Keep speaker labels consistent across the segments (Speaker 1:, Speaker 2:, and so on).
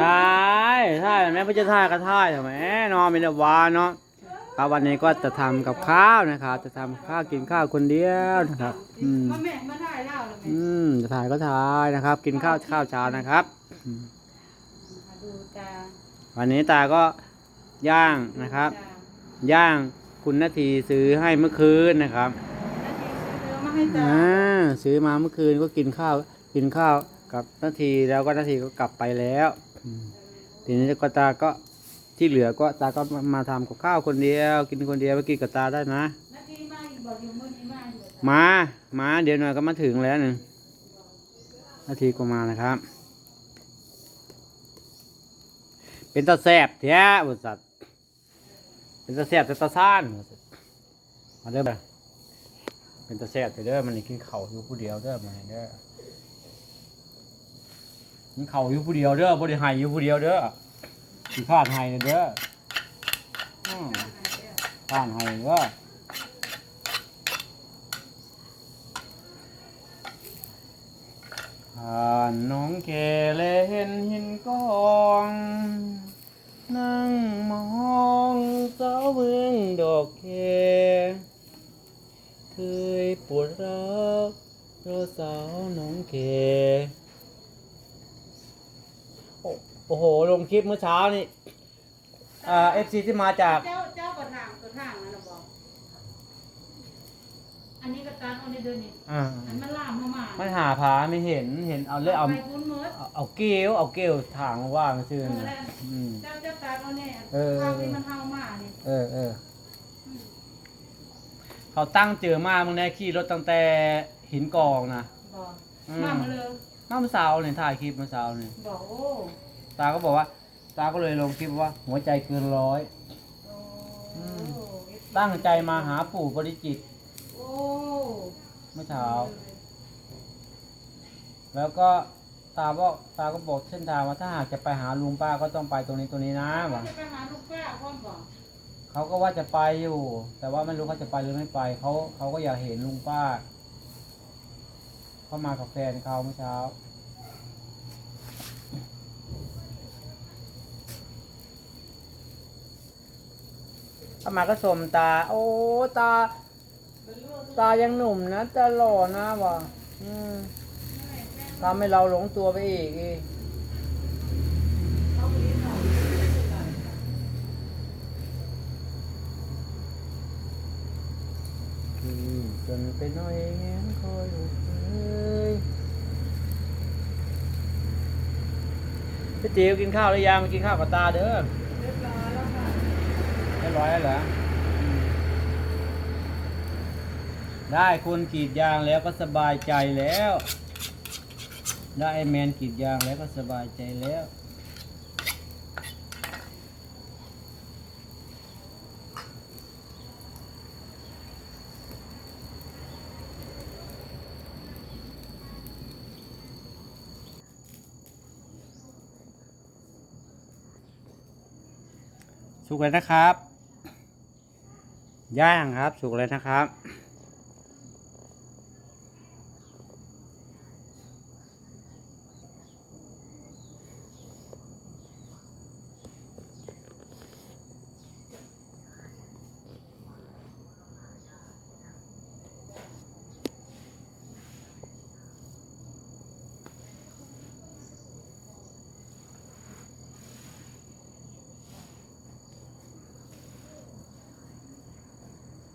Speaker 1: ถ่ายถ่ายแม่เพื่อจะถ่ายก็ถ่ายทำไมเนาะมีแต่วาเนาะครับวันนี้ก็จะทำกับข้าวนะครับ จะทำข้าวกินข้าวคนเดียวนะครับ อืม
Speaker 2: มาแม่มาได้แล้วเหรอแม่
Speaker 1: อืมจะถ่ายก็ถ่ายนะครับ กินข้าวข้าวเช้านะครับอืม
Speaker 2: มาดูตา
Speaker 1: วันนี้ตาก็ย่างนะครับ
Speaker 2: ตา
Speaker 1: ย่างคุณนาทีซื้อให้เมื่อคืนนะครับ
Speaker 2: นาทีซื้อมาให้ตา
Speaker 1: อ่าซื้อมาเมื่อคืนก็กินข้าวกินข้าว กับนาทีแล้วก็นาทีก็กลับไปแล้วอืมทีนี้ก็ตาก็ที่เหลือก็ตาก็มามาทำกับข้าวคนเดียว กินคนเดียวไปกินกับตาได้นะ
Speaker 2: นาทีมาอีกบอกอยู่มื้อนี้มาอยู่
Speaker 1: มามาเดี๋ยวหน่อยก็มาถึงแล้วหนึ่งนาทีก็มานะครับ เป็นตาแสบแท้บริษัทเป็นตาแสบแต่ตาซ่านบริษัทมาเด้อบ่เป็นตาแสบแต่เด้อมันนี่กินเข่าวอยู่ผู้เดียวเด้อมาเด้อ กินเข่าอยู่ผู้เดียวเด้อบริหายอยู่ผู้เดียวเด้อสิพลาดให้เด้ออืมพลาดให้เด้อผ่านน้องแกเลเห็นหินกอง นั่งมองสาวเมืองดอกแคเคยปวดรักเพราะสาวน้องแก โอ้โอ้โห ลงคลิปเมื่อเช้านี่อ่าเอฟซีที่มาจาก
Speaker 2: เจ้าเจ้ากระถางกระถางนั่นน่ะบอก อันนี้กระตานเอาในเดือนนี้
Speaker 1: อ่า
Speaker 2: อันมันล่ามเข้ามา
Speaker 1: มันหาผาไม่เห็น เห็นเอาเลยเอา
Speaker 2: ไปคุ้นเมิด
Speaker 1: เอาเอาเกลียวเอาเกลียวถางว่างซื่อ
Speaker 2: เออ
Speaker 1: นะ
Speaker 2: แล้ว
Speaker 1: อืม
Speaker 2: เจ้าเจ้าตาเอาแน่
Speaker 1: เออ
Speaker 2: ข้าวที่มันเฮามานี่
Speaker 1: เออเออเขาตั้งเจอมามึงได้ขี่รถตั้งแต่หินกองนะ
Speaker 2: บอก
Speaker 1: อื
Speaker 2: มามาเลย
Speaker 1: มาเมื่อเช้าเนี่ยถ่ายคลิปเมื่อเช้าเนี่ย
Speaker 2: บอกโอ้
Speaker 1: ตาก็บอกว่า ตาก็เลยลงคลิปว่า หัวใจเกินร้อย
Speaker 2: โอ้
Speaker 1: ตั้งใจมาหาปู่บริจิตร
Speaker 2: โอ้
Speaker 1: เมื่อเช้า แล้วก็ตาบอกตาก็บอกเส้นทางว่าถ้าหากจะไปหาลุงป้าก็ต้องไปตรงนี้ตรงนี้นะ
Speaker 2: ว่า
Speaker 1: ว่ะ
Speaker 2: จะไปหาลูกป้าพ่อบอก
Speaker 1: เขาก็ว่าจะไปอยู่ แต่ว่าไม่รู้เขาจะไปหรือไม่ไปเขาเขาก็อยากเห็นลุงป้าเขามากับแฟนเขาเมื่อเช้า เข้ามาก็สมตา โอ้ตา ตายังหนุ่มนะตาหล่อนะว่ะทำให้เราหลงตัวไปอีกอีกจนไปน่อยแง้มคอยลูเอ้ยพี่ติ๋วกินข้าวหรือยังกินข้าวกับตาเด้อ
Speaker 2: เรียบร้อยแล้วค่ะ
Speaker 1: เร้อยแล้วเหรอได้คนกรีดยางแล้วก็สบายใจแล้ว ได้ไอแมนกรีดยางแล้วก็สบายใจแล้วสุกเลยนะครับ ย่างครับ สุกเลยนะครับ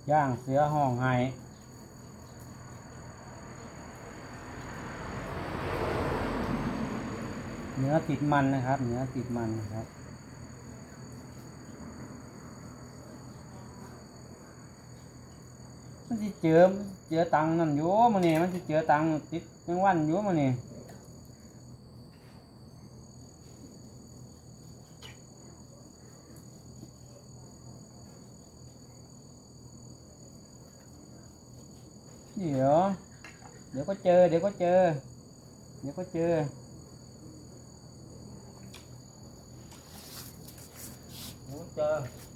Speaker 1: ย่างเสือห้องไห้เนื้อติดมันนะครับ เนื้อติดมันนะครับ มันจะเจอเจอตังนั่นอยู่มันนี่มันจะเจอตังติดยังวันอยู่มันนี่ เดี๋ยวเดี๋ยวก็เจอเดี๋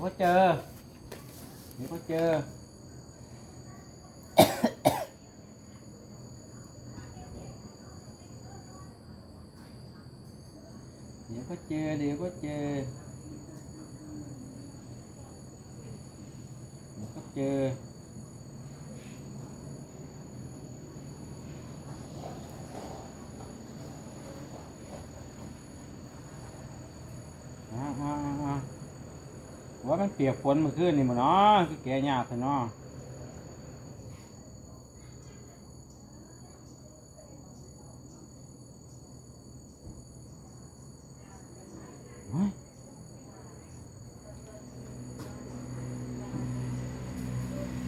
Speaker 1: ยวก็เจอเดี๋ยวก็เจอเดี๋ยวก็เจอ ยวก็เจอ เดี๋ยวก็เจอ เดี๋ยวก็เจอ เดี๋ยวก็เจอ เดี๋ยวก็เจอ อ่าอ่าอ่าอ่าว่า มันเปียกฝนเมื่อคืนนี่มันเนาะคือแกยากเลยเนาะเฮ้ย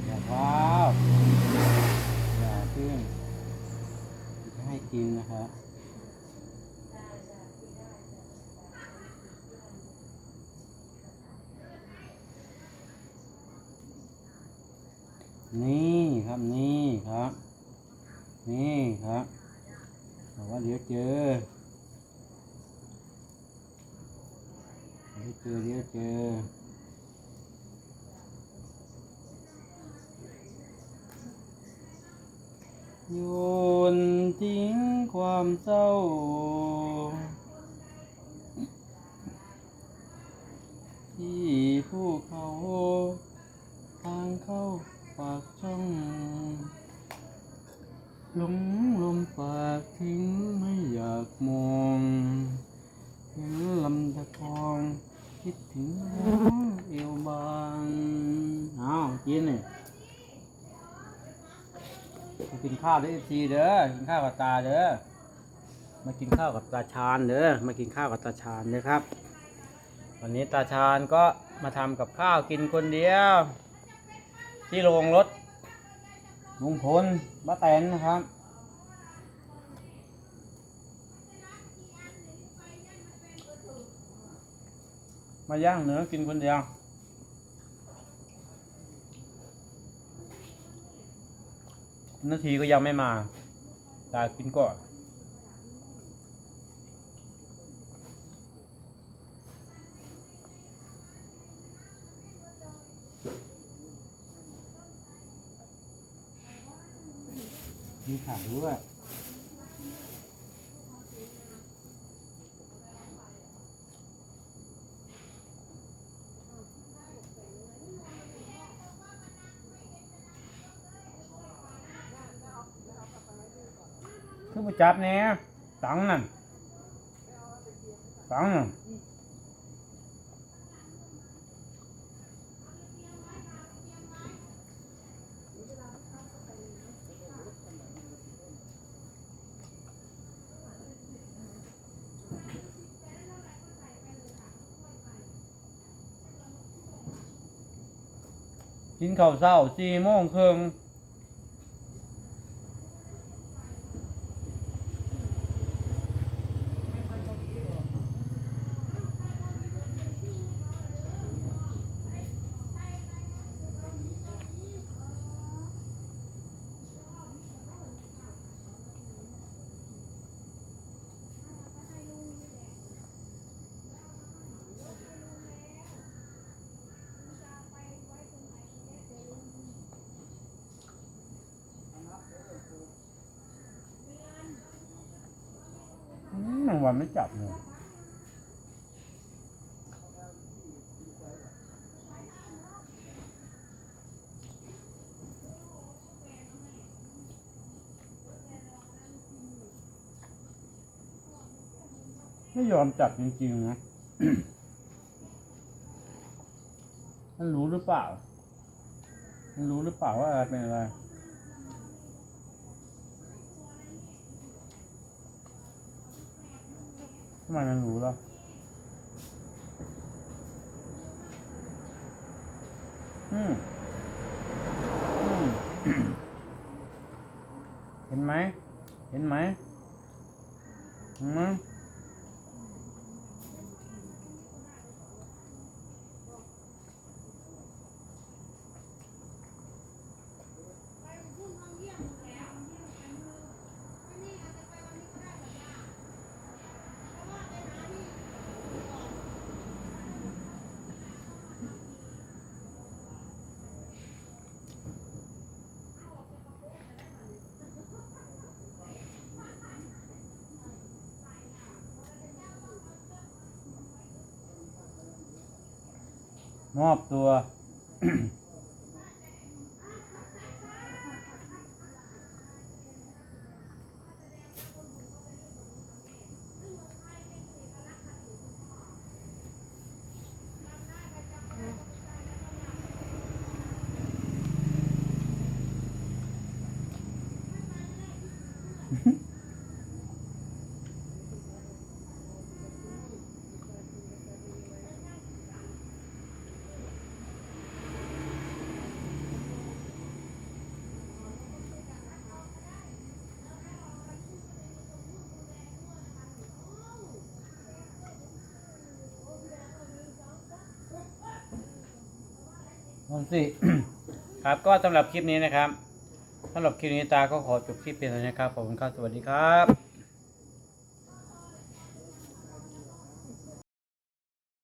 Speaker 1: อย่าว้าวอย่าพึ่งจะให้กินนะครับ นี่ครับนี่ครับ นี่ครับบอกว่าเดี๋ยวเจอเดี๋ยวเจอเดี๋ยวเจอโยนทิ้งความเศร้า กินนี่มากินข้าวด้วยทีเด้อกินข้าวกับตาเด้อมากินข้าวกับตาชาญเด้อมากินข้าวกับตาชาญเด้อครับ วันนี้ตาชาญก็มาทำกับข้าวกินคนเดียว ที่โรงรถลุงพลป้าแตนนะครับมาย่างเนื้อกินคนเดียว นาทีก็ยังไม่มา ตากินก่อนมีขาด้วย จับเนี่ยตังนั่นตังนั่นกินข้าวเช้าสี่โมงครึ่ง วันไม่จับเลยไม่ยอมจับจริงๆนะมันรู้หรือเปล่า มันรู้หรือเปล่าว่าอะไรเป็นอะไร ทำไมมัน มอบตัว นสิครับก็สำหรับคลิปนี้นะครับสำหรับคลิปนี้ตาก็ขอจบคลิปเพียงเท่านี้ครับผมครับสวัสดีครับ